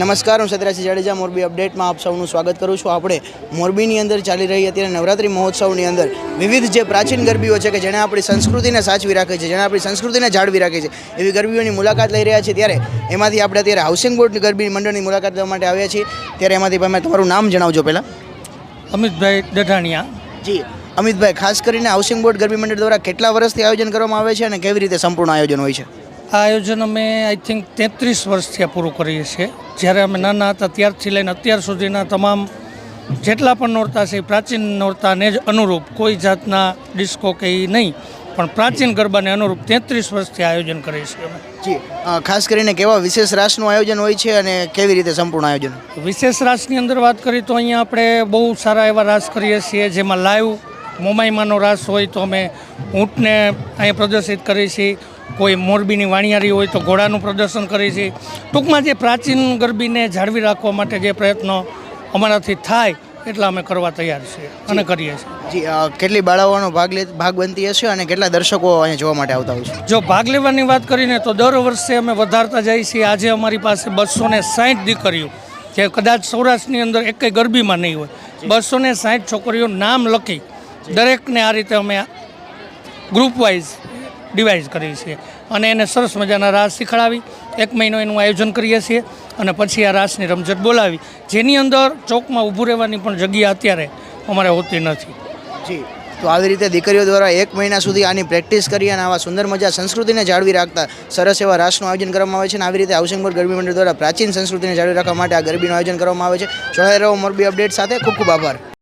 નમસ્કાર હું સત્યરાજી જાડેજા મોરબી અપડેટમાં આપ સૌનું સ્વાગત કરું છું. આપણે મોરબીની અંદર ચાલી રહી અત્યારે નવરાત્રિ મહોત્સવની અંદર વિવિધ જે પ્રાચીન ગરબીઓ છે કે જેણે આપણી સંસ્કૃતિને સાચવી રાખે છે જેણે આપણી સંસ્કૃતિને જાળવી રાખે છે એવી ગરબીઓની મુલાકાત લઈ રહ્યા છે ત્યારે એમાંથી આપણે અત્યારે હાઉસિંગ બોર્ડ ગરબી મંડળની મુલાકાત લેવા માટે આવ્યા છીએ. ત્યારે એમાંથી તમે તમારું નામ જણાવજો પહેલાં. અમિતભાઈ દઢાણિયા. જી અમિતભાઈ ખાસ કરીને હાઉસિંગ બોર્ડ ગરબી મંડળ દ્વારા કેટલા વર્ષથી આયોજન કરવામાં આવે છે અને કેવી રીતે સંપૂર્ણ આયોજન હોય છે? આ આયોજન અમે આઈ થિંક તેત્રીસ વર્ષથી આ પૂરું કરીએ છીએ. જ્યારે અમે નાના હતા ત્યારથી લઈને અત્યાર સુધીના તમામ જેટલા પણ નોરતા છે એ પ્રાચીન નોરતાને જ અનુરૂપ કોઈ જાતના ડિસ્કો કે એ નહીં પણ પ્રાચીન ગરબાને અનુરૂપ તેત્રીસ વર્ષથી આયોજન કરીએ છીએ અમે. જી ખાસ કરીને કેવા વિશેષ રાસનું આયોજન હોય છે અને કેવી રીતે સંપૂર્ણ આયોજન? વિશેષ રાસની અંદર વાત કરીએ તો અહીંયા આપણે બહુ સારા એવા રાસ કરીએ છીએ જેમાં લાઈવ મોમાઈમાનો રાસ હોય તો અમે ઊંટને અહીંયા પ્રદર્શિત કરીએ છીએ. કોઈ મોરબીની વાણિયારી હોય તો ઘોડાનું પ્રદર્શન કરીએ છીએ ટૂંકમાં જે પ્રાચીન ગરબીને જાળવી રાખવા માટે જે પ્રયત્નો અમારાથી થાય એટલા અમે કરવા તૈયાર છીએ અને કરીએ છીએ. જી કેટલી બાળાઓનો ભાગ લે ભાગ બનતી હશે અને કેટલા દર્શકો અહીંયા જોવા માટે આવતા હોય છે? જો ભાગ લેવાની વાત કરીને તો દર વર્ષે અમે વધારતા જઈએ છીએ. આજે અમારી પાસે બસો ને સાહીઠ દીકરીઓ જે કદાચ સૌરાષ્ટ્રની અંદર એકેય ગરબીમાં નહીં હોય. બસો ને સાઠ છોકરીઓ નામ લખી દરેકને આ રીતે અમે ગ્રુપ વાઇઝ ડિવાઇઝ કરીએ છીએ અને એને સરસ મજાના રાસ શીખડાવી. એક મહિનો એનું આયોજન કરીએ છીએ અને પછી આ રાસની રમઝટ બોલાવી. જેની અંદર ચોકમાં ઊભું રહેવાની પણ જગ્યા અત્યારે અમારે હોતી નથી. જી. તો આવી રીતે દીકરીઓ દ્વારા એક મહિના સુધી આની પ્રેક્ટિસ કરી અને આવા સુંદર મજા સંસ્કૃતિને જાળવી રાખતા સરસ એવા રાસનું આયોજન કરવામાં આવે છે અને આવી રીતે હાઉસિંગ ગરબી મંડળ દ્વારા પ્રાચીન સંસ્કૃતિને જાળવી રાખવા માટે આ ગરબીનું આયોજન કરવામાં આવે છે. જોડાઈ રહો મોરબી અપડેટ સાથે. ખૂબ ખૂબ આભાર.